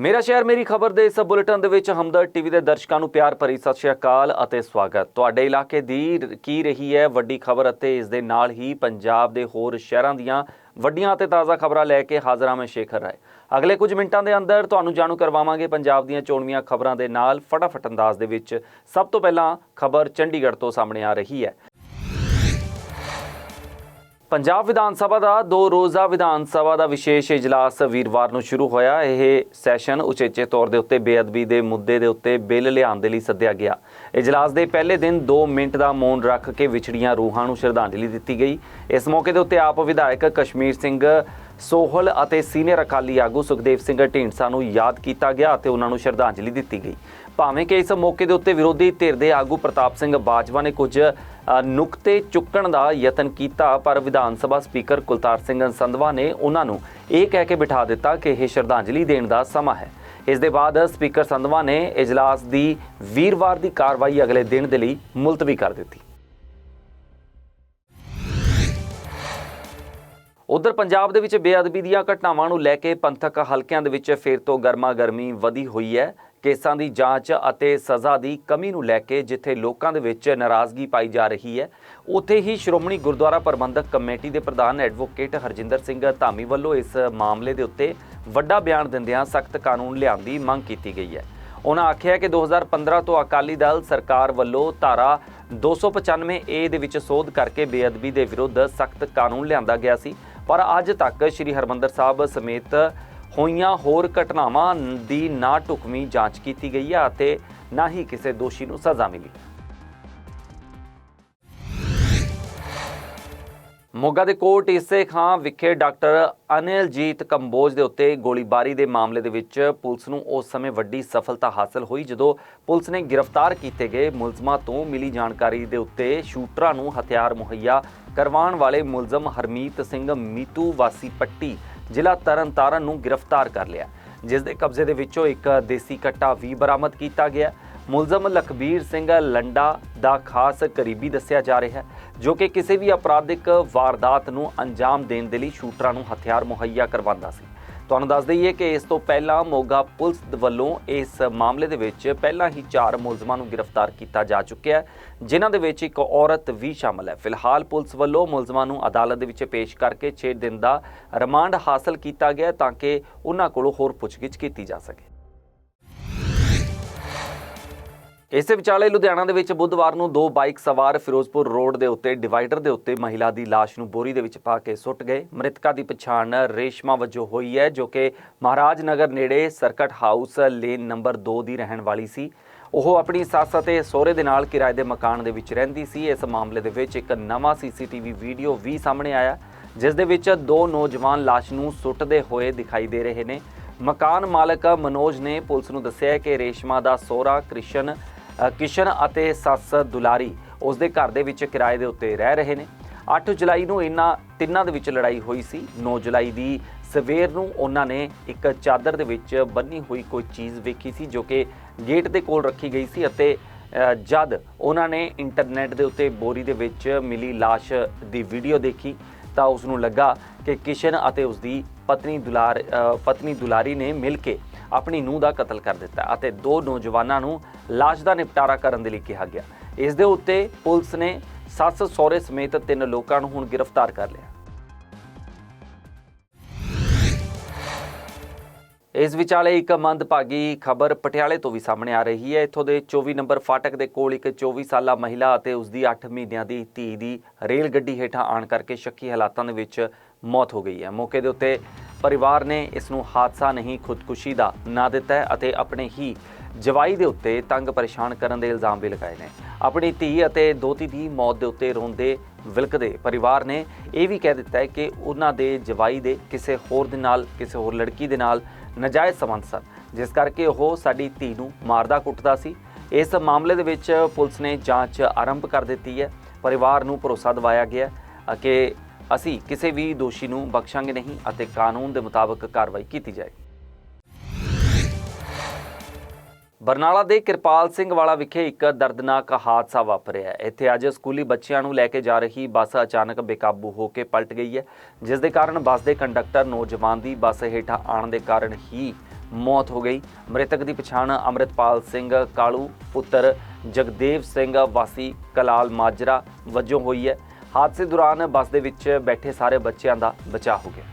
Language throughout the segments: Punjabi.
ਮੇਰਾ ਸ਼ਹਿਰ, ਮੇਰੀ ਖਬਰ ਦੇ ਇਸ ਬੁਲੇਟਿਨ ਦੇ ਵਿੱਚ ਹਮਦਰ ਟੀਵੀ ਦੇ ਦਰਸ਼ਕਾਂ ਨੂੰ ਪਿਆਰ ਭਰੀ ਸਤਿ ਸ਼੍ਰੀ ਅਕਾਲ ਅਤੇ ਸਵਾਗਤ। ਤੁਹਾਡੇ ਇਲਾਕੇ ਦੀ ਰ- ਕੀ ਰਹੀ ਹੈ ਵੱਡੀ ਖਬਰ ਅਤੇ ਇਸ ਦੇ ਨਾਲ ਹੀ ਪੰਜਾਬ ਦੇ ਹੋਰ ਸ਼ਹਿਰਾਂ ਦੀਆਂ ਵੱਡੀਆਂ ਅਤੇ ਤਾਜ਼ਾ ਖਬਰਾਂ ਲੈ ਕੇ ਹਾਜ਼ਰ ਹਾਂ ਮੈਂ ਸ਼ੇਖਰ ਰਾਏ। ਅਗਲੇ ਕੁਝ ਮਿੰਟਾਂ ਦੇ ਅੰਦਰ ਤੁਹਾਨੂੰ ਜਾਣੂ ਕਰਵਾਵਾਂਗੇ ਪੰਜਾਬ ਦੀਆਂ ਚੋਣਵੀਆਂ ਖਬਰਾਂ ਦੇ ਨਾਲ। ਫਟਾਫਟ ਅੰਦਾਜ਼ ਦੇ ਵਿੱਚ ਸਭ ਤੋਂ ਪਹਿਲਾਂ ਖਬਰ ਚੰਡੀਗੜ੍ਹ ਤੋਂ ਸਾਹਮਣੇ ਆ ਰਹੀ ਹੈ। ਪੰਜਾਬ ਵਿਧਾਨ ਸਭਾ ਦਾ ਦੋ ਰੋਜ਼ਾ ਵਿਧਾਨ ਸਭਾ ਦਾ ਵਿਸ਼ੇਸ਼ ਇਜਲਾਸ ਵੀਰਵਾਰ ਨੂੰ ਸ਼ੁਰੂ ਹੋਇਆ। ਇਹ ਸੈਸ਼ਨ ਉਚੇਚੇ ਤੌਰ ਦੇ ਉੱਤੇ ਬੇਅਦਬੀ ਦੇ ਮੁੱਦੇ ਦੇ ਉੱਤੇ ਬਿੱਲ ਲਿਆਉਣ ਦੇ ਲਈ ਸੱਦਿਆ ਗਿਆ। ਇਜਲਾਸ ਦੇ ਪਹਿਲੇ ਦਿਨ 2 ਮਿੰਟ ਦਾ ਮੌਨ ਰੱਖ ਕੇ ਵਿਛੜੀਆਂ ਰੂਹਾਂ ਨੂੰ ਸ਼ਰਧਾਂਜਲੀ ਦਿੱਤੀ ਗਈ। ਇਸ ਮੌਕੇ ਦੇ ਉੱਤੇ ਆਪ ਵਿਧਾਇਕ ਕਸ਼ਮੀਰ ਸਿੰਘ ਸੋਹਲ ਅਤੇ ਸੀਨੀਅਰ ਅਕਾਲੀ ਆਗੂ ਸੁਖਦੇਵ ਸਿੰਘ ਢੀਂਡਸਾ ਨੂੰ ਯਾਦ ਕੀਤਾ ਗਿਆ ਅਤੇ ਉਹਨਾਂ ਨੂੰ ਸ਼ਰਧਾਂਜਲੀ ਦਿੱਤੀ ਗਈ। ਭਾਵੇਂ ਕਿ ਇਸ ਮੌਕੇ ਦੇ ਉੱਤੇ ਵਿਰੋਧੀ ਧਿਰ ਦੇ ਆਗੂ ਪ੍ਰਤਾਪ ਸਿੰਘ ਬਾਜਵਾ ਨੇ ਕੁਝ ਨੁਕਤੇ ਚੁੱਕਣ ਦਾ ਯਤਨ ਕੀਤਾ, ਪਰ ਵਿਧਾਨ ਸਭਾ ਸਪੀਕਰ ਕੁਲਤਾਰ ਸਿੰਘ ਸੰਧਵਾ ਨੇ ਉਹਨਾਂ ਨੂੰ ਇਹ ਕਹਿ ਕੇ ਬਿਠਾ ਦਿੱਤਾ ਕਿ ਇਹ ਸ਼ਰਧਾਂਜਲੀ ਦੇਣ ਦਾ ਸਮਾਂ ਹੈ। ਇਸ ਦੇ ਬਾਅਦ ਸਪੀਕਰ ਸੰਧਵਾ ਨੇ ਇਜਲਾਸ ਦੀ ਵੀਰਵਾਰ ਦੀ ਕਾਰਵਾਈ ਅਗਲੇ ਦਿਨ ਦੇ ਲਈ ਮੁਲਤਵੀ ਕਰ ਦਿੱਤੀ। ਉਧਰ ਪੰਜਾਬ ਦੇ ਵਿੱਚ ਬੇਅਦਬੀ ਦੀਆਂ ਘਟਨਾਵਾਂ ਨੂੰ ਲੈ ਕੇ ਪੰਥਕ ਹਲਕਿਆਂ ਦੇ ਵਿੱਚ ਫੇਰ ਤੋਂ ਗਰਮਾ ਗਰਮੀ ਵਧੀ ਹੋਈ ਹੈ। ਕੇਸਾਂ ਦੀ ਜਾਂਚ ਅਤੇ ਸਜ਼ਾ ਦੀ ਕਮੀ ਨੂੰ ਲੈ ਕੇ ਜਿੱਥੇ ਲੋਕਾਂ ਦੇ ਵਿੱਚ ਨਾਰਾਜ਼ਗੀ ਪਾਈ ਜਾ ਰਹੀ ਹੈ, ਉੱਥੇ ਹੀ ਸ਼੍ਰੋਮਣੀ ਗੁਰਦੁਆਰਾ ਪ੍ਰਬੰਧਕ ਕਮੇਟੀ ਦੇ ਪ੍ਰਧਾਨ ਐਡਵੋਕੇਟ ਹਰਜਿੰਦਰ ਸਿੰਘ ਧਾਮੀ ਵੱਲੋਂ ਇਸ ਮਾਮਲੇ ਦੇ ਉੱਤੇ ਵੱਡਾ ਬਿਆਨ ਦਿੰਦਿਆਂ ਸਖਤ ਕਾਨੂੰਨ ਲਿਆਉਣ ਦੀ ਮੰਗ ਕੀਤੀ ਗਈ ਹੈ। ਉਹਨਾਂ ਆਖਿਆ ਕਿ 2015 ਤੋਂ ਅਕਾਲੀ ਦਲ ਸਰਕਾਰ ਵੱਲੋਂ ਧਾਰਾ 295 ਏ ਦੇ ਵਿੱਚ ਸੋਧ ਕਰਕੇ ਬੇਅਦਬੀ ਦੇ ਵਿਰੁੱਧ ਸਖਤ ਕਾਨੂੰਨ ਲਿਆਂਦਾ ਗਿਆ ਸੀ, ਪਰ ਅੱਜ ਤੱਕ ਸ੍ਰੀ ਹਰਮੰਦਰ ਸਾਹਿਬ ਸਮੇਤ ਹੋਈਆਂ ਹੋਰ ਘਟਨਾਵਾਂ ਦੀ ਨਾ ਢੁਕਵੀਂ ਜਾਂਚ ਕੀਤੀ ਗਈ ਹੈ ਅਤੇ ਨਾ ਹੀ ਕਿਸੇ ਦੋਸ਼ੀ ਨੂੰ ਸਜ਼ਾ ਮਿਲੀ। ਮੋਗਾ ਦੇ ਕੋਟ ਇਸੇ ਖਾਂ ਵਿਖੇ ਡਾਕਟਰ ਅਨਿਲਜੀਤ ਕੰਬੋਜ ਦੇ ਉੱਤੇ ਗੋਲੀਬਾਰੀ ਦੇ ਮਾਮਲੇ ਦੇ ਵਿੱਚ ਪੁਲਿਸ ਨੂੰ ਉਸ ਸਮੇਂ ਵੱਡੀ ਸਫਲਤਾ ਹਾਸਲ ਹੋਈ ਜਦੋਂ ਪੁਲਿਸ ਨੇ ਗ੍ਰਿਫਤਾਰ ਕੀਤੇ ਗਏ ਮੁਲਜ਼ਮਾਂ ਤੋਂ ਮਿਲੀ ਜਾਣਕਾਰੀ ਦੇ ਉੱਤੇ ਸ਼ੂਟਰਾਂ ਨੂੰ ਹਥਿਆਰ ਮੁਹੱਈਆ ਕਰਵਾਉਣ ਵਾਲੇ ਮੁਲਜ਼ਮ ਹਰਮੀਤ ਸਿੰਘ ਮੀਤੂ ਵਾਸੀ ਪੱਟੀ ਜ਼ਿਲ੍ਹਾ ਤਰਨਤਾਰਨ ਨੂੰ ਗ੍ਰਿਫਤਾਰ ਕਰ ਲਿਆ। ਜਿਸ ਦੇ ਕਬਜ਼ੇ ਦੇ ਵਿੱਚੋਂ ਇੱਕ ਦੇਸੀ ਕੱਟਾ ਵੀ ਬਰਾਮਦ ਕੀਤਾ ਗਿਆ। ਮੁਲਜ਼ਮ ਲਖਬੀਰ ਸਿੰਘ ਲੰਡਾ ਦਾ ਖਾਸ ਕਰੀਬੀ ਦੱਸਿਆ ਜਾ ਰਿਹਾ ਹੈ, ਜੋ ਕਿ ਕਿਸੇ ਵੀ ਅਪਰਾਧਿਕ ਵਾਰਦਾਤ ਨੂੰ ਅੰਜਾਮ ਦੇਣ ਦੇ ਲਈ ਸ਼ੂਟਰਾਂ ਨੂੰ ਹਥਿਆਰ ਮੁਹੱਈਆ ਕਰਵਾਉਂਦਾ ਸੀ। ਤੁਹਾਨੂੰ ਦੱਸ ਦਈਏ ਕਿ ਇਸ ਤੋਂ ਪਹਿਲਾਂ ਮੋਗਾ ਪੁਲਿਸ ਵੱਲੋਂ ਇਸ ਮਾਮਲੇ ਦੇ ਵਿੱਚ ਪਹਿਲਾਂ ਹੀ ਚਾਰ ਮੁਲਜ਼ਮਾਂ ਨੂੰ ਗ੍ਰਿਫਤਾਰ ਕੀਤਾ ਜਾ ਚੁੱਕਿਆ ਹੈ, ਜਿਨ੍ਹਾਂ ਦੇ ਵਿੱਚ ਇੱਕ ਔਰਤ ਵੀ ਸ਼ਾਮਲ ਹੈ। ਫਿਲਹਾਲ ਪੁਲਿਸ ਵੱਲੋਂ ਮੁਲਜ਼ਮਾਂ ਨੂੰ ਅਦਾਲਤ ਦੇ ਵਿੱਚ ਪੇਸ਼ ਕਰਕੇ 6 ਦਿਨ ਦਾ ਰਿਮਾਂਡ ਹਾਸਲ ਕੀਤਾ ਗਿਆ ਤਾਂ ਕਿ ਉਹਨਾਂ ਕੋਲੋਂ ਹੋਰ ਪੁੱਛਗਿੱਛ ਕੀਤੀ ਜਾ ਸਕੇ। ਇਸੇ ਵਿਚਾਲੇ ਲੁਧਿਆਣਾ ਦੇ ਵਿੱਚ ਬੁੱਧਵਾਰ ਨੂੰ ਦੋ ਬਾਈਕ ਸਵਾਰ ਫਿਰੋਜ਼ਪੁਰ ਰੋਡ ਦੇ ਉੱਤੇ, ਡਿਵਾਈਡਰ ਦੇ ਉੱਤੇ ਮਹਿਲਾ ਦੀ ਲਾਸ਼ ਨੂੰ ਬੋਰੀ ਦੇ ਵਿੱਚ ਪਾ ਕੇ ਸੁੱਟ ਗਏ। ਮ੍ਰਿਤਕਾ ਦੀ ਪਛਾਣ ਰੇਸ਼ਮਾ ਵਜੋਂ ਹੋਈ ਹੈ, ਜੋ ਕਿ ਮਹਾਰਾਜ ਨਗਰ ਨੇੜੇ ਸਰਕਟ ਹਾਊਸ ਲੇਨ ਨੰਬਰ 2 ਦੀ ਰਹਿਣ ਵਾਲੀ ਸੀ। ਉਹ ਆਪਣੀ ਸੱਸ ਅਤੇ ਸਹੁਰੇ ਦੇ ਨਾਲ ਕਿਰਾਏ ਦੇ ਮਕਾਨ ਦੇ ਵਿੱਚ ਰਹਿੰਦੀ ਸੀ। ਇਸ ਮਾਮਲੇ ਦੇ ਵਿੱਚ ਇੱਕ ਨਵਾਂ ਸੀਸੀਟੀਵੀ ਵੀਡੀਓ ਵੀ ਸਾਹਮਣੇ ਆਇਆ, ਜਿਸ ਦੇ ਵਿੱਚ ਦੋ ਨੌਜਵਾਨ ਲਾਸ਼ ਨੂੰ ਸੁੱਟਦੇ ਹੋਏ ਦਿਖਾਈ ਦੇ ਰਹੇ ਨੇ। ਮਕਾਨ ਮਾਲਕ ਮਨੋਜ ਨੇ ਪੁਲਿਸ ਨੂੰ ਦੱਸਿਆ ਕਿ ਰੇਸ਼ਮਾ ਦਾ ਸਹੁਰਾ ਕ੍ਰਿਸ਼ਨ ਕਿਸ਼ਨ ਅਤੇ ਸੱਸ ਦੁਲਾਰੀ ਉਸ ਦੇ ਘਰ ਦੇ ਵਿੱਚ ਕਿਰਾਏ ਦੇ ਉੱਤੇ ਰਹਿ ਰਹੇ ਨੇ। 8 ਜੁਲਾਈ ਨੂੰ ਇਹਨਾਂ ਤਿੰਨਾਂ ਦੇ ਵਿੱਚ ਲੜਾਈ ਹੋਈ ਸੀ। 9 ਜੁਲਾਈ ਦੀ ਸਵੇਰ ਨੂੰ ਉਹਨਾਂ ਨੇ ਇੱਕ ਚਾਦਰ ਦੇ ਵਿੱਚ ਬੰਨੀ ਹੋਈ ਕੋਈ ਚੀਜ਼ ਵੇਖੀ ਸੀ, ਜੋ ਕਿ ਗੇਟ ਦੇ ਕੋਲ ਰੱਖੀ ਗਈ ਸੀ ਅਤੇ ਜਦ ਉਹਨਾਂ ਨੇ ਇੰਟਰਨੈਟ ਦੇ ਉੱਤੇ ਬੋਰੀ ਦੇ ਵਿੱਚ ਮਿਲੀ ਲਾਸ਼ ਦੀ ਵੀਡੀਓ ਦੇਖੀ, ਤਾਂ ਉਸ ਨੂੰ ਲੱਗਾ ਕਿ ਕਿਸ਼ਨ ਅਤੇ ਉਸ ਦੀ ਪਤਨੀ ਦੁਲਾਰ ਪਤਨੀ ਦੁਲਾਰੀ ਨੇ ਮਿਲ ਕੇ ਆਪਣੀ ਨੂੰਹ ਦਾ ਕਤਲ ਕਰ ਦਿੱਤਾ ਅਤੇ ਦੋ ਨੌਜਵਾਨਾਂ ਨੂੰ ਲਾਸ਼ ਦਾ ਨਿਪਟਾਰਾ ਕਰਨ ਦੇ ਲਈ ਕਿਹਾ ਗਿਆ। ਇਸ ਦੇ ਉੱਤੇ ਪੁਲਿਸ ਨੇ ਸੱਸ, ਸਹੁਰੇ ਸਮੇਤ ਤਿੰਨ ਲੋਕਾਂ ਨੂੰ ਹੁਣ ਗ੍ਰਿਫਤਾਰ ਕਰ ਲਿਆ। ਇਸ ਵਿਚਾਲੇ ਇੱਕ ਮੰਦਭਾਗੀ ਖਬਰ ਪਟਿਆਲੇ ਤੋਂ ਵੀ ਸਾਹਮਣੇ ਆ ਰਹੀ ਹੈ। ਇੱਥੋਂ ਦੇ 24 ਨੰਬਰ ਫਾਟਕ ਦੇ ਕੋਲ ਇੱਕ 24 ਸਾਲਾ ਮਹਿਲਾ ਅਤੇ ਉਸ ਦੀ 8 ਮਹੀਨਿਆਂ ਦੀ ਧੀ ਦੀ ਰੇਲ ਗੱਡੀ ਹੇਠਾਂ ਆਣ ਕਰਕੇ ਸ਼ੱਕੀ ਹਾਲਾਤਾਂ ਦੇ ਵਿੱਚ ਮੌਤ ਹੋ ਗਈ ਹੈ। ਮੌਕੇ ਦੇ ਉੱਤੇ ਪਰਿਵਾਰ ਨੇ ਇਸ ਨੂੰ ਹਾਦਸਾ ਨਹੀਂ, ਖੁਦਕੁਸ਼ੀ ਦਾ ਨਾਂ ਦਿੱਤਾ ਅਤੇ ਆਪਣੇ ਹੀ ਜਵਾਈ ਦੇ ਉੱਤੇ ਤੰਗ ਪਰੇਸ਼ਾਨ ਕਰਨ ਦੇ ਇਲਜ਼ਾਮ ਵੀ ਲਗਾਏ ਨੇ। ਆਪਣੀ ਧੀ ਅਤੇ ਦੋਤੀ ਦੀ ਮੌਤ ਦੇ ਉੱਤੇ ਰੋਂਦੇ ਵਿਲਕਦੇ ਪਰਿਵਾਰ ਨੇ ਇਹ ਵੀ ਕਹਿ ਦਿੱਤਾ ਹੈ ਕਿ ਉਹਨਾਂ ਦੇ ਜਵਾਈ ਦੇ ਕਿਸੇ ਹੋਰ ਦੇ ਨਾਲ, ਕਿਸੇ ਹੋਰ ਲੜਕੀ ਦੇ ਨਾਲ ਨਜਾਇਜ਼ ਸੰਬੰਧ ਸਨ। ਜਿਸ ਕਰਕੇ ਉਹ ਸਾਡੀ ਧੀ ਨੂੰ ਮਾਰਦਾ ਕੁੱਟਦਾ ਸੀ। ਇਸ ਮਾਮਲੇ ਦੇ ਵਿੱਚ ਪੁਲਿਸ ਨੇ ਜਾਂਚ ਆਰੰਭ ਕਰ ਦਿੱਤੀ ਹੈ। ਪਰਿਵਾਰ ਨੂੰ ਭਰੋਸਾ ਦਿਵਾਇਆ ਗਿਆ ਕਿ ਅਸੀਂ ਕਿਸੇ ਵੀ ਦੋਸ਼ੀ ਨੂੰ ਬਖਸ਼ਾਂਗੇ ਨਹੀਂ ਅਤੇ ਕਾਨੂੰਨ ਦੇ ਮੁਤਾਬਕ ਕਾਰਵਾਈ ਕੀਤੀ ਜਾਏਗੀ ਬਰਨਾਲਾ ਦੇ ਕਿਰਪਾਲ ਸਿੰਘ ਵਾਲਾ ਵਿਖੇ ਇੱਕ ਦਰਦਨਾਕ ਹਾਦਸਾ ਵਾਪਰਿਆ ਇੱਥੇ ਅੱਜ ਸਕੂਲੀ ਬੱਚਿਆਂ ਨੂੰ ਲੈ ਕੇ ਜਾ ਰਹੀ ਬੱਸ ਅਚਾਨਕ ਬੇਕਾਬੂ ਹੋ ਕੇ ਪਲਟ ਗਈ ਹੈ, ਜਿਸ ਦੇ ਕਾਰਨ ਬੱਸ ਦੇ ਕੰਡਕਟਰ ਨੌਜਵਾਨ ਦੀ ਬੱਸ ਹੇਠਾਂ ਆਉਣ ਦੇ ਕਾਰਨ ਹੀ ਮੌਤ ਹੋ ਗਈ। ਮ੍ਰਿਤਕ ਦੀ ਪਛਾਣ ਅੰਮ੍ਰਿਤਪਾਲ ਸਿੰਘ, ਕਾਲੂ ਪੁੱਤਰ ਜਗਦੇਵ ਸਿੰਘ, ਵਾਸੀ ਕਲਾਲ ਮਾਜਰਾ ਵਜੋਂ ਹੋਈ ਹੈ। ਹਾਦਸੇ ਦੌਰਾਨ ਬੱਸ ਦੇ ਵਿੱਚ ਬੈਠੇ ਸਾਰੇ ਬੱਚਿਆਂ ਦਾ ਬਚਾਅ ਹੋ ਗਿਆ।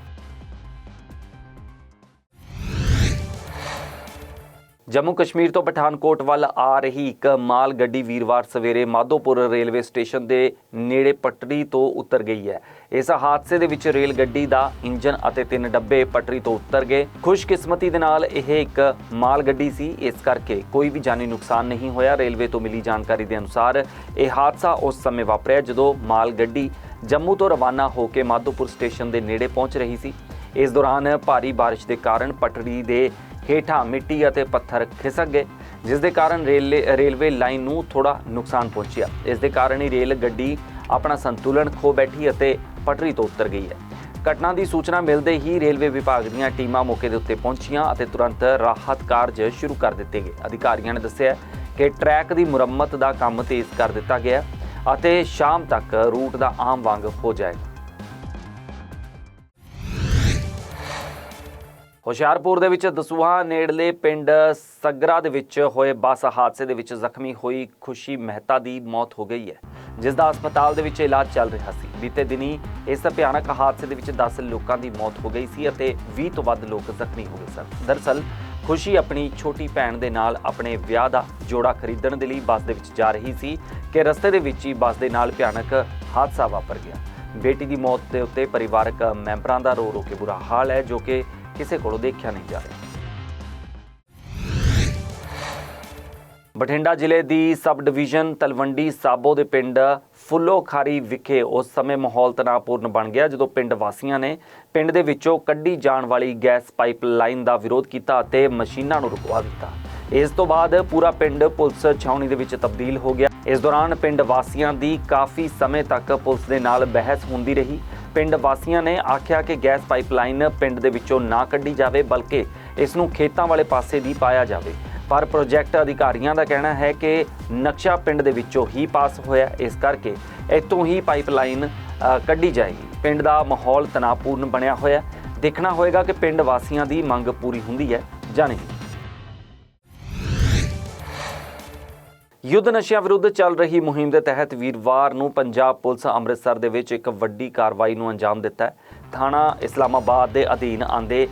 ਜੰਮੂ ਕਸ਼ਮੀਰ ਤੋਂ ਪਠਾਨਕੋਟ ਵੱਲ ਆ ਰਹੀ ਇੱਕ ਮਾਲ ਗੱਡੀ ਵੀਰਵਾਰ ਸਵੇਰੇ ਮਾਧੋਪੁਰ ਰੇਲਵੇ ਸਟੇਸ਼ਨ ਦੇ ਨੇੜੇ ਪਟੜੀ ਤੋਂ ਉਤਰ ਗਈ ਹੈ। ਇਸ ਹਾਦਸੇ ਦੇ ਵਿੱਚ ਰੇਲ ਗੱਡੀ ਦਾ ਇੰਜਨ ਅਤੇ ਤਿੰਨ ਡੱਬੇ ਪਟੜੀ ਤੋਂ ਉਤਰ ਗਏ। ਖੁਸ਼ਕਿਸਮਤੀ ਦੇ ਨਾਲ ਇਹ ਇੱਕ ਮਾਲ ਗੱਡੀ ਸੀ। ਇਸ ਕਰਕੇ ਕੋਈ ਵੀ ਜਾਨੀ ਨੁਕਸਾਨ ਨਹੀਂ ਹੋਇਆ। ਰੇਲਵੇ ਤੋਂ ਮਿਲੀ ਜਾਣਕਾਰੀ ਦੇ ਅਨੁਸਾਰ ਇਹ ਹਾਦਸਾ ਉਸ ਸਮੇਂ ਵਾਪਰਿਆ ਜਦੋਂ ਮਾਲ ਗੱਡੀ ਜੰਮੂ ਤੋਂ ਰਵਾਨਾ ਹੋ ਕੇ ਮਾਧੋਪੁਰ ਸਟੇਸ਼ਨ ਦੇ ਨੇੜੇ ਪਹੁੰਚ ਰਹੀ ਸੀ। ਇਸ ਦੌਰਾਨ ਭਾਰੀ ਬਾਰਿਸ਼ ਦੇ ਕਾਰਨ ਪਟੜੀ ਦੇ ਹੇਠਾਂ ਮਿੱਟੀ ਅਤੇ ਪੱਥਰ ਖਿਸਕ ਗਏ, ਜਿਸ ਦੇ ਕਾਰਨ ਰੇਲੇ ਰੇਲਵੇ ਲਾਈਨ ਨੂੰ ਥੋੜਾ ਨੁਕਸਾਨ ਪਹੁੰਚਿਆ। ਇਸ ਦੇ ਕਾਰਨ ਹੀ ਰੇਲ ਗੱਡੀ ਆਪਣਾ ਸੰਤੁਲਨ ਖੋ ਬੈਠੀ ਅਤੇ ਪਟਰੀ ਤੋਂ ਉਤਰ ਗਈ ਹੈ। ਘਟਨਾ ਦੀ ਸੂਚਨਾ ਮਿਲਦੇ ਹੀ ਰੇਲਵੇ ਵਿਭਾਗ ਦੀਆਂ ਟੀਮਾਂ ਮੌਕੇ ਦੇ ਉੱਤੇ ਪਹੁੰਚੀਆਂ ਅਤੇ ਤੁਰੰਤ ਰਾਹਤ ਕਾਰਜ ਸ਼ੁਰੂ ਕਰ ਦਿੱਤੇ ਗਏ। ਅਧਿਕਾਰੀਆਂ ਨੇ ਦੱਸਿਆ ਕਿ ਟਰੈਕ ਦੀ ਮੁਰੰਮਤ ਦਾ ਕੰਮ ਤੇਜ਼ ਕਰ ਦਿੱਤਾ ਗਿਆ ਅਤੇ ਸ਼ਾਮ ਤੱਕ ਰੂਟ ਦਾ ਆਮ ਵਾਂਗ ਹੋ ਜਾਏਗਾ। ਹੁਸ਼ਿਆਰਪੁਰ ਦੇ ਵਿੱਚ ਦਸੂਹਾ ਨੇੜਲੇ ਪਿੰਡ ਸਗਰਾ ਦੇ ਵਿੱਚ ਹੋਏ ਬੱਸ ਹਾਦਸੇ ਦੇ ਵਿੱਚ ਜ਼ਖਮੀ ਹੋਈ ਖੁਸ਼ੀ ਮਹਿਤਾ ਦੀ ਮੌਤ ਹੋ ਗਈ ਹੈ, ਜਿਸ ਦਾ ਹਸਪਤਾਲ ਦੇ ਵਿੱਚ ਇਲਾਜ ਚੱਲ ਰਿਹਾ ਸੀ। ਬੀਤੇ ਦਿਨੀ ਇਸ ਭਿਆਨਕ ਹਾਦਸੇ ਦੇ ਵਿੱਚ 10 ਲੋਕਾਂ ਦੀ ਮੌਤ ਹੋ ਗਈ ਸੀ ਅਤੇ 20 ਤੋਂ ਵੱਧ ਲੋਕ ਜ਼ਖਮੀ ਹੋ ਗਏ ਸਨ। ਦਰਸਲ, ਖੁਸ਼ੀ ਆਪਣੀ ਛੋਟੀ ਭੈਣ ਦੇ ਨਾਲ ਆਪਣੇ ਵਿਆਹ ਦਾ ਜੋੜਾ ਖਰੀਦਣ ਦੇ ਲਈ ਬੱਸ ਦੇ ਵਿੱਚ ਜਾ ਰਹੀ ਸੀ ਕਿ ਰਸਤੇ ਦੇ ਵਿੱਚ ਹੀ ਬੱਸ ਦੇ ਨਾਲ ਭਿਆਨਕ ਹਾਦਸਾ ਵਾਪਰ ਗਿਆ। ਬੇਟੀ ਦੀ ਮੌਤ ਦੇ ਉੱਤੇ ਪਰਿਵਾਰਕ ਮੈਂਬਰਾਂ ਦਾ ਰੋ ਰੋ ਕੇ ਬੁਰਾ ਹਾਲ ਹੈ, ਜੋ ਕਿ ਕਿਸੇ ਕੋਲੋਂ ਦੇਖਿਆ ਨਹੀਂ ਜਾ ਰਿਹਾ। ਬਠਿੰਡਾ ਜ਼ਿਲ੍ਹੇ ਦੀ ਸਬ ਡਿਵੀਜ਼ਨ ਤਲਵੰਡੀ ਸਾਬੋ ਦੇ ਪਿੰਡ ਫੁੱਲੋ ਵਿਖੇ ਉਸ ਸਮੇਂ ਮਾਹੌਲ ਤਣਾਅਪੂਰਨ ਬਣ ਗਿਆ ਜਦੋਂ ਪਿੰਡ ਵਾਸੀਆਂ ਨੇ ਪਿੰਡ ਦੇ ਵਿੱਚੋਂ ਕੱਢੀ ਜਾਣ ਵਾਲੀ ਗੈਸ ਪਾਈਪਲਾਈਨ ਦਾ ਵਿਰੋਧ ਕੀਤਾ ਅਤੇ ਮਸ਼ੀਨਾਂ ਨੂੰ ਰੁਕਵਾ ਦਿੱਤਾ। ਇਸ ਤੋਂ ਬਾਅਦ ਪੂਰਾ ਪਿੰਡ ਪੁਲਿਸ ਛਾਉਣੀ ਦੇ ਵਿੱਚ ਤਬਦੀਲ ਹੋ ਗਿਆ। ਇਸ ਦੌਰਾਨ ਪਿੰਡ ਵਾਸੀਆਂ ਦੀ ਕਾਫੀ ਸਮੇਂ ਤੱਕ ਪੁਲਿਸ ਦੇ ਨਾਲ ਬਹਿਸ ਹੁੰਦੀ ਰਹੀ। ਪਿੰਡ ਵਾਸੀਆਂ ਨੇ ਆਖਿਆ ਕਿ ਗੈਸ ਪਾਈਪਲਾਈਨ ਪਿੰਡ ਦੇ ਵਿੱਚੋਂ ਨਾ ਕੱਢੀ ਜਾਵੇ, ਬਲਕਿ ਇਸ ਨੂੰ ਖੇਤਾਂ ਵਾਲੇ ਪਾਸੇ ਦੀ ਪਾਇਆ ਜਾਵੇ। ਪਰ ਪ੍ਰੋਜੈਕਟ ਅਧਿਕਾਰੀਆਂ ਦਾ ਕਹਿਣਾ ਹੈ ਕਿ ਨਕਸ਼ਾ ਪਿੰਡ ਦੇ ਵਿੱਚੋਂ ਹੀ ਪਾਸ ਹੋਇਆ, ਇਸ ਕਰਕੇ ਇੱਥੋਂ ਹੀ ਪਾਈਪਲਾਈਨ ਕੱਢੀ ਜਾਏਗੀ। ਪਿੰਡ ਦਾ ਮਾਹੌਲ ਤਣਾਅਪੂਰਨ ਬਣਿਆ ਹੋਇਆ ਦੇਖਣਾ ਹੋਏਗਾ ਕਿ ਪਿੰਡ ਵਾਸੀਆਂ ਦੀ ਮੰਗ ਪੂਰੀ ਹੁੰਦੀ ਹੈ ਜਾਂ ਨਹੀਂ। ਯੁੱਧ ਨਸ਼ਿਆਂ ਵਿਰੁੱਧ ਚੱਲ ਰਹੀ ਮੁਹਿੰਮ ਦੇ ਤਹਿਤ ਵੀਰਵਾਰ ਨੂੰ ਪੰਜਾਬ ਪੁਲਿਸ ਅੰਮ੍ਰਿਤਸਰ ਦੇ ਵਿੱਚ ਇੱਕ ਵੱਡੀ ਕਾਰਵਾਈ ਨੂੰ ਅੰਜਾਮ ਦਿੱਤਾ ਥਾਣਾ ਇਸਲਾਮਾਬਾਦ ਦੇ ਅਧੀਨ ਆਂਦੇ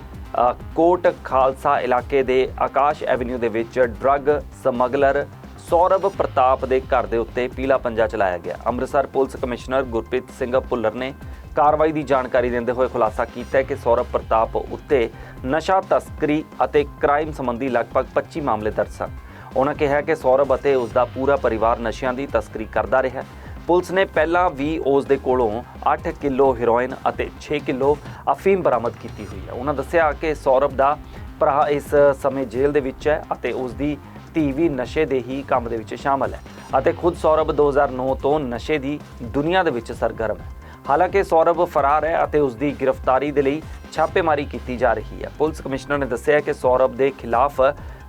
ਕੋਟ ਖਾਲਸਾ ਇਲਾਕੇ ਦੇ ਆਕਾਸ਼ ਐਵਨਿਊ ਦੇ ਵਿੱਚ ਡਰੱਗ ਸਮਗਲਰ ਸੌਰਵ ਪ੍ਰਤਾਪ ਦੇ ਘਰ ਦੇ ਉੱਤੇ ਪੀਲਾ ਪੰਜਾ ਚਲਾਇਆ ਗਿਆ। ਅੰਮ੍ਰਿਤਸਰ ਪੁਲਿਸ ਕਮਿਸ਼ਨਰ ਗੁਰਪ੍ਰੀਤ ਸਿੰਘ ਭੁੱਲਰ ਨੇ ਕਾਰਵਾਈ ਦੀ ਜਾਣਕਾਰੀ ਦਿੰਦੇ ਹੋਏ ਖੁਲਾਸਾ ਕੀਤਾ ਕਿ ਸੌਰਵ ਪ੍ਰਤਾਪ ਉੱਤੇ ਨਸ਼ਾ ਤਸਕਰੀ ਅਤੇ ਕ੍ਰਾਈਮ ਸੰਬੰਧੀ ਲਗਭਗ 25 ਮਾਮਲੇ ਦਰਜ ਸਨ। ਉਹਨਾਂ ਕਿਹਾ ਕਿ ਸੌਰਭ ਅਤੇ ਉਸ ਦਾ ਪੂਰਾ ਪਰਿਵਾਰ ਨਸ਼ਿਆਂ ਦੀ ਤਸਕਰੀ ਕਰਦਾ ਰਿਹਾ। ਪੁਲਿਸ ਨੇ ਪਹਿਲਾਂ ਵੀ ਉਸ ਦੇ ਕੋਲੋਂ 8 ਕਿਲੋ ਹੈਰੋਇਨ ਅਤੇ 6 ਕਿਲੋ ਅਫੀਮ ਬਰਾਮਦ ਕੀਤੀ ਹੋਈ ਹੈ। ਉਹਨਾਂ ਦੱਸਿਆ ਕਿ ਸੌਰਭ ਦਾ ਭਰਾ ਇਸ ਸਮੇਂ ਜੇਲ੍ਹ ਦੇ ਵਿੱਚ ਹੈ ਅਤੇ ਉਸ ਦੀ ਧੀ ਵੀ ਨਸ਼ੇ ਦੇ ਹੀ ਕੰਮ ਦੇ ਵਿੱਚ ਸ਼ਾਮਲ ਹੈ ਅਤੇ ਖੁਦ ਸੌਰਵ 2009 ਤੋਂ ਨਸ਼ੇ ਦੀ ਦੁਨੀਆ ਦੇ ਵਿੱਚ ਸਰਗਰਮ ਹੈ। ਹਾਲਾਂਕਿ ਸੌਰਭ ਫਰਾਰ ਹੈ ਅਤੇ ਉਸ ਦੀ ਗ੍ਰਿਫਤਾਰੀ ਦੇ ਲਈ ਛਾਪੇਮਾਰੀ ਕੀਤੀ ਜਾ ਰਹੀ ਹੈ। ਪੁਲਿਸ ਕਮਿਸ਼ਨਰ ਨੇ ਦੱਸਿਆ ਕਿ ਸੌਰਭ ਦੇ ਖਿਲਾਫ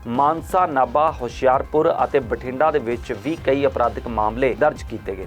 ਮਾਨਸਾ, ਨਾਭਾ, ਹੁਸ਼ਿਆਰਪੁਰ ਅਤੇ ਬਠਿੰਡਾ ਦੇ ਵਿੱਚ ਵੀ ਕਈ ਅਪਰਾਧਿਕ ਮਾਮਲੇ ਦਰਜ ਕੀਤੇ ਗਏ।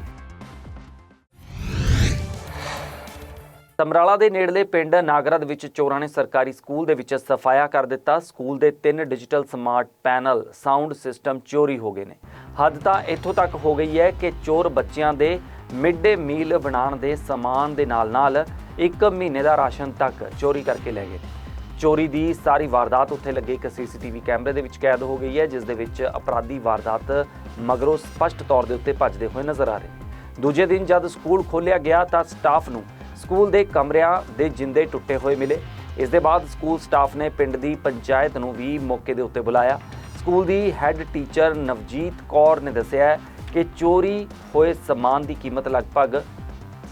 ਸਮਰਾਲਾ ਦੇ ਨੇੜਲੇ ਪਿੰਡ ਨਾਗਰਾ ਵਿੱਚ ਚੋਰਾਂ ਨੇ ਸਰਕਾਰੀ ਸਕੂਲ ਦੇ ਵਿੱਚ ਸਫਾਇਆ ਕਰ ਦਿੱਤਾ। ਸਕੂਲ ਦੇ ਤਿੰਨ digital smart panel sound system ਚੋਰੀ ਹੋ ਗਏ ਨੇ। ਹੱਦ ਤਾਂ ਇੱਥੋਂ ਤੱਕ ਹੋ ਗਈ ਹੈ ਕਿ ਚੋਰ ਬੱਚਿਆਂ ਦੇ ਮਿਡ ਡੇ ਮੀਲ ਬਣਾਉਣ ਦੇ ਸਮਾਨ ਦੇ ਨਾਲ-ਨਾਲ ਇੱਕ ਮਹੀਨੇ ਦਾ ਰਾਸ਼ਨ ਤੱਕ ਚੋਰੀ ਕਰਕੇ ਲੈ ਗਏ ਨੇ। ਚੋਰੀ ਦੀ ਸਾਰੀ ਵਾਰਦਾਤ ਉੱਥੇ ਲੱਗੇ ਇੱਕ ਸੀਸੀਟੀਵੀ ਕੈਮਰੇ ਦੇ ਵਿੱਚ ਕੈਦ ਹੋ ਗਈ ਹੈ, ਜਿਸ ਦੇ ਵਿੱਚ ਅਪਰਾਧੀ ਵਾਰਦਾਤ ਮਗਰੋਂ ਸਪਸ਼ਟ ਤੌਰ ਦੇ ਉੱਤੇ ਭੱਜਦੇ ਹੋਏ ਨਜ਼ਰ ਆ ਰਹੇ ਦੂਜੇ ਦਿਨ ਜਦ ਸਕੂਲ ਖੋਲ੍ਹਿਆ ਗਿਆ ਤਾਂ ਸਟਾਫ ਨੂੰ ਸਕੂਲ ਦੇ ਕਮਰਿਆਂ ਦੇ ਜਿੰਦੇ ਟੁੱਟੇ ਹੋਏ ਮਿਲੇ। ਇਸ ਦੇ ਬਾਅਦ ਸਕੂਲ ਸਟਾਫ ਨੇ ਪਿੰਡ ਦੀ ਪੰਚਾਇਤ ਨੂੰ ਵੀ ਮੌਕੇ ਦੇ ਉੱਤੇ ਬੁਲਾਇਆ। ਸਕੂਲ ਦੀ ਹੈੱਡ ਟੀਚਰ ਨਵਜੀਤ ਕੌਰ ਨੇ ਦੱਸਿਆ ਕਿ ਚੋਰੀ ਹੋਏ ਸਮਾਨ ਦੀ ਕੀਮਤ ਲਗਭਗ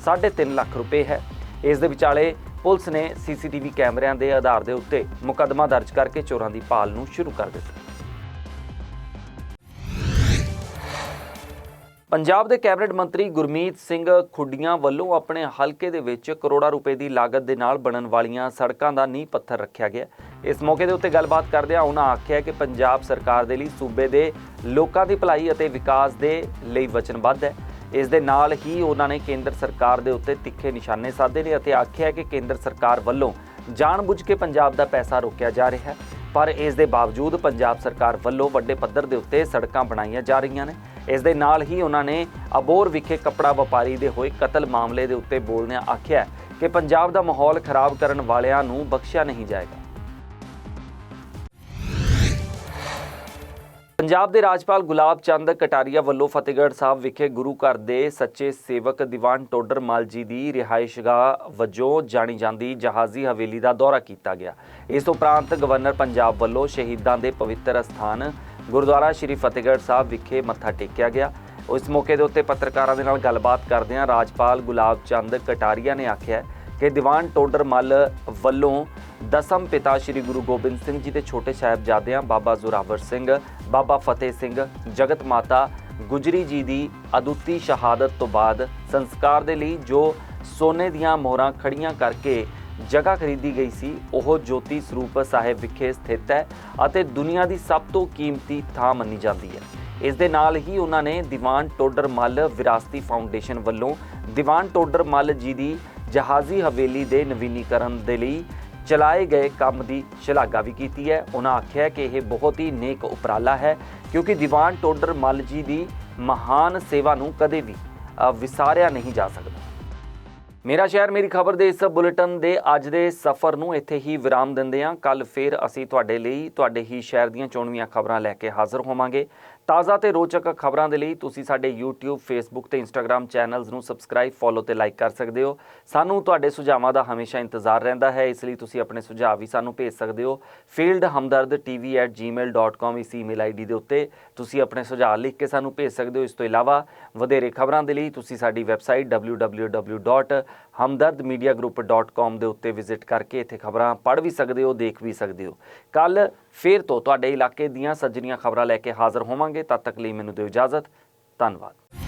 3.5 ਲੱਖ ਰੁਪਏ ਹੈ। ਇਸ ਦੇ ਵਿਚਾਲੇ ਪੁਲਿਸ ਨੇ ਸੀਸੀਟੀਵੀ ਕੈਮਰਿਆਂ ਦੇ ਆਧਾਰ ਦੇ ਉੱਤੇ ਮੁਕੱਦਮਾ ਦਰਜ ਕਰਕੇ ਚੋਰਾਂ ਦੀ ਭਾਲ ਨੂੰ ਸ਼ੁਰੂ ਕਰ ਦਿੱਤਾ। ਪੰਜਾਬ ਦੇ ਕੈਬਨਿਟ ਮੰਤਰੀ ਗੁਰਮੀਤ ਸਿੰਘ ਖੁੱਡੀਆਂ ਵੱਲੋਂ ਆਪਣੇ ਹਲਕੇ ਦੇ ਵਿੱਚ ਕਰੋੜਾਂ ਰੁਪਏ ਦੀ ਲਾਗਤ ਦੇ ਨਾਲ ਬਣਨ ਵਾਲੀਆਂ ਸੜਕਾਂ ਦਾ ਨੀਂਹ ਪੱਥਰ ਰੱਖਿਆ ਗਿਆ। ਇਸ ਮੌਕੇ ਦੇ ਉੱਤੇ ਗੱਲਬਾਤ ਕਰਦਿਆਂ ਉਹਨਾਂ ਆਖਿਆ ਕਿ ਪੰਜਾਬ ਸਰਕਾਰ ਦੇ ਲਈ ਸੂਬੇ ਦੇ ਲੋਕਾਂ ਦੀ ਭਲਾਈ ਅਤੇ ਵਿਕਾਸ ਦੇ ਲਈ ਵਚਨਬੱਧ ਹੈ। ਇਸ ਦੇ ਨਾਲ ਹੀ ਉਹਨਾਂ ਨੇ ਕੇਂਦਰ ਸਰਕਾਰ ਦੇ ਉੱਤੇ ਤਿੱਖੇ ਨਿਸ਼ਾਨੇ ਸਾਧੇ ਨੇ ਅਤੇ ਆਖਿਆ ਕਿ ਕੇਂਦਰ ਸਰਕਾਰ ਵੱਲੋਂ ਜਾਣਬੁੱਝ ਕੇ ਪੰਜਾਬ ਦਾ ਪੈਸਾ ਰੋਕਿਆ ਜਾ ਰਿਹਾ ਹੈ। ਪਰ ਇਸ ਦੇ ਬਾਵਜੂਦ ਪੰਜਾਬ ਸਰਕਾਰ ਵੱਲੋਂ ਵੱਡੇ ਪੱਧਰ ਦੇ ਉੱਤੇ ਸੜਕਾਂ ਬਣਾਈਆਂ ਜਾ ਰਹੀਆਂ ਨੇ। ਇਸ ਦੇ ਨਾਲ ਹੀ ਉਹਨਾਂ ਨੇ ਅਬੋਰ ਵਿਖੇ ਕੱਪੜਾ ਵਪਾਰੀ ਦੇ ਹੋਏ ਕਤਲ ਮਾਮਲੇ ਦੇ ਉੱਤੇ ਬੋਲਦਿਆਂ ਆਖਿਆ ਕਿ ਪੰਜਾਬ ਦਾ ਮਾਹੌਲ ਖਰਾਬ ਕਰਨ ਵਾਲਿਆਂ ਨੂੰ ਬਖਸ਼ਿਆ ਨਹੀਂ ਜਾਏਗਾ। ਪੰਜਾਬ ਦੇ ਰਾਜਪਾਲ ਗੁਲਾਬ ਚੰਦ ਕਟਾਰੀਆ ਵੱਲੋਂ ਫਤਿਹਗੜ੍ਹ ਸਾਹਿਬ ਵਿਖੇ ਗੁਰੂ ਘਰ ਦੇ ਸੱਚੇ ਸੇਵਕ ਦੀਵਾਨ ਟੋਡਰ ਮਲ ਜੀ ਦੀ ਰਿਹਾਇਸ਼ਗਾਹ ਵਜੋਂ ਜਾਣੀ ਜਾਂਦੀ ਜਹਾਜ਼ੀ ਹਵੇਲੀ ਦਾ ਦੌਰਾ ਕੀਤਾ ਗਿਆ। ਇਸ ਉਪਰੰਤ ਗਵਰਨਰ ਪੰਜਾਬ ਵੱਲੋਂ ਸ਼ਹੀਦਾਂ ਦੇ ਪਵਿੱਤਰ ਅਸਥਾਨ ਗੁਰਦੁਆਰਾ ਸ਼੍ਰੀ ਫਤਿਹਗੜ੍ਹ ਸਾਹਿਬ ਵਿਖੇ ਮੱਥਾ ਟੇਕਿਆ ਗਿਆ। ਉਸ ਮੌਕੇ ਦੇ ਉੱਤੇ ਪੱਤਰਕਾਰਾਂ ਦੇ ਨਾਲ ਗੱਲਬਾਤ ਕਰਦਿਆਂ ਰਾਜਪਾਲ ਗੁਲਾਬ ਚੰਦ ਕਟਾਰੀਆ ਨੇ ਆਖਿਆ ਕਿ ਦੀਵਾਨ ਟੋਡਰ ਮੱਲ ਵੱਲੋਂ ਦਸਮ ਪਿਤਾ ਸ੍ਰੀ ਗੁਰੂ ਗੋਬਿੰਦ ਸਿੰਘ ਜੀ ਦੇ ਛੋਟੇ ਸਾਹਿਬਜ਼ਾਦਿਆਂ ਬਾਬਾ ਜ਼ੋਰਾਵਰ ਸਿੰਘ, ਬਾਬਾ ਫਤਿਹ ਸਿੰਘ, ਜਗਤ ਮਾਤਾ ਗੁਜਰੀ ਜੀ ਦੀ ਅਦੁੱਤੀ ਸ਼ਹਾਦਤ ਤੋਂ ਬਾਅਦ ਸੰਸਕਾਰ ਦੇ ਲਈ ਜੋ ਸੋਨੇ ਦੀਆਂ ਮੋਹਰਾਂ ਖੜੀਆਂ ਕਰਕੇ ਜਗ੍ਹਾ ਖਰੀਦੀ ਗਈ ਸੀ, ਉਹ ਜੋਤੀ ਸਰੂਪ ਸਾਹਿਬ ਵਿਖੇ ਸਥਿਤ ਹੈ ਅਤੇ ਦੁਨੀਆ ਦੀ ਸਭ ਤੋਂ ਕੀਮਤੀ ਥਾਂ ਮੰਨੀ ਜਾਂਦੀ ਹੈ। ਇਸ ਦੇ ਨਾਲ ਹੀ ਉਹਨਾਂ ਨੇ ਦੀਵਾਨ ਟੋਡਰ ਮੱਲ ਵਿਰਾਸਤੀ ਫਾਊਂਡੇਸ਼ਨ ਵੱਲੋਂ ਦੀਵਾਨ ਟੋਡਰ ਮੱਲ ਜੀ ਦੀ ਜਹਾਜ਼ੀ ਹਵੇਲੀ ਦੇ ਨਵੀਨੀਕਰਨ ਦੇ ਲਈ ਚਲਾਏ ਗਏ ਕੰਮ ਦੀ ਸ਼ਲਾਘਾ ਵੀ ਕੀਤੀ ਹੈ। ਉਹਨਾਂ ਆਖਿਆ ਕਿ ਇਹ ਬਹੁਤ ਹੀ ਨੇਕ ਉਪਰਾਲਾ ਹੈ, ਕਿਉਂਕਿ ਦੀਵਾਨ ਟੋਡਰ ਮੱਲ ਜੀ ਦੀ ਮਹਾਨ ਸੇਵਾ ਨੂੰ ਕਦੇ ਵੀ ਵਿਸਾਰਿਆ ਨਹੀਂ ਜਾ ਸਕਦਾ। ਮੇਰਾ ਸ਼ਹਿਰ, ਮੇਰੀ ਖਬਰ ਦੇ ਇਸ ਬੁਲੇਟਿਨ ਦੇ ਅੱਜ ਦੇ ਸਫ਼ਰ ਨੂੰ ਇੱਥੇ ਹੀ ਵਿਰਾਮ ਦਿੰਦੇ ਹਾਂ। ਕੱਲ ਫੇਰ ਅਸੀਂ ਤੁਹਾਡੇ ਲਈ, ਤੁਹਾਡੇ ਹੀ ਸ਼ਹਿਰ ਦੀਆਂ ਚੋਣਵੀਆਂ ਖਬਰਾਂ ਲੈ ਕੇ ਹਾਜ਼ਰ ਹੋਵਾਂਗੇ। ਤਾਜ਼ਾ ਤੇ ਰੋਚਕ ਖਬਰਾਂ ਦੇ ਲਈ ਤੁਸੀਂ ਸਾਡੇ YouTube, Facebook ਤੇ Instagram ਚੈਨਲਸ ਨੂੰ ਸਬਸਕ੍ਰਾਈਬ ਫੋਲੋ ਤੇ ਲਾਈਕ ਕਰ ਸਕਦੇ ਹੋ। ਸਾਨੂੰ ਤੁਹਾਡੇ ਸੁਝਾਵਾਂ ਦਾ ਹਮੇਸ਼ਾ ਇੰਤਜ਼ਾਰ ਰਹਿੰਦਾ ਹੈ, ਇਸ ਲਈ ਤੁਸੀਂ ਆਪਣੇ ਸੁਝਾਅ ਵੀ ਸਾਨੂੰ ਭੇਜ ਸਕਦੇ ਹੋ। Fieldhamdardtv@gmail.com ਇਸ ਈਮੇਲ ਆਈਡੀ ਦੇ ਉੱਤੇ ਤੁਸੀਂ ਆਪਣੇ ਸੁਝਾਅ ਲਿਖ ਕੇ ਸਾਨੂੰ ਭੇਜ ਸਕਦੇ ਹੋ। ਇਸ ਤੋਂ ਇਲਾਵਾ ਵਧੇਰੇ ਖਬਰਾਂ ਦੇ ਲਈ ਤੁਸੀਂ ਸਾਡੀ ਵੈਬਸਾਈਟ www.hamdardmediagroup.com ਦੇ ਉੱਤੇ ਵਿਜ਼ਿਟ ਕਰਕੇ ਇੱਥੇ ਖਬਰਾਂ ਪੜ੍ਹ ਵੀ ਸਕਦੇ ਹੋ, ਦੇਖ ਵੀ ਸਕਦੇ ਹੋ। ਕੱਲ ਫੇਰ ਤੋਂ ਤੁਹਾਡੇ ਇਲਾਕੇ ਦੀਆਂ ਸੱਜਣੀਆਂ ਖਬਰਾਂ ਲੈ ਕੇ ਹਾਜ਼ਰ ਹੋਵਾਂਗੇ। ਤਦ ਤੱਕ ਲਈ ਮੈਨੂੰ ਦਿਓ ਇਜਾਜ਼ਤ। ਧੰਨਵਾਦ।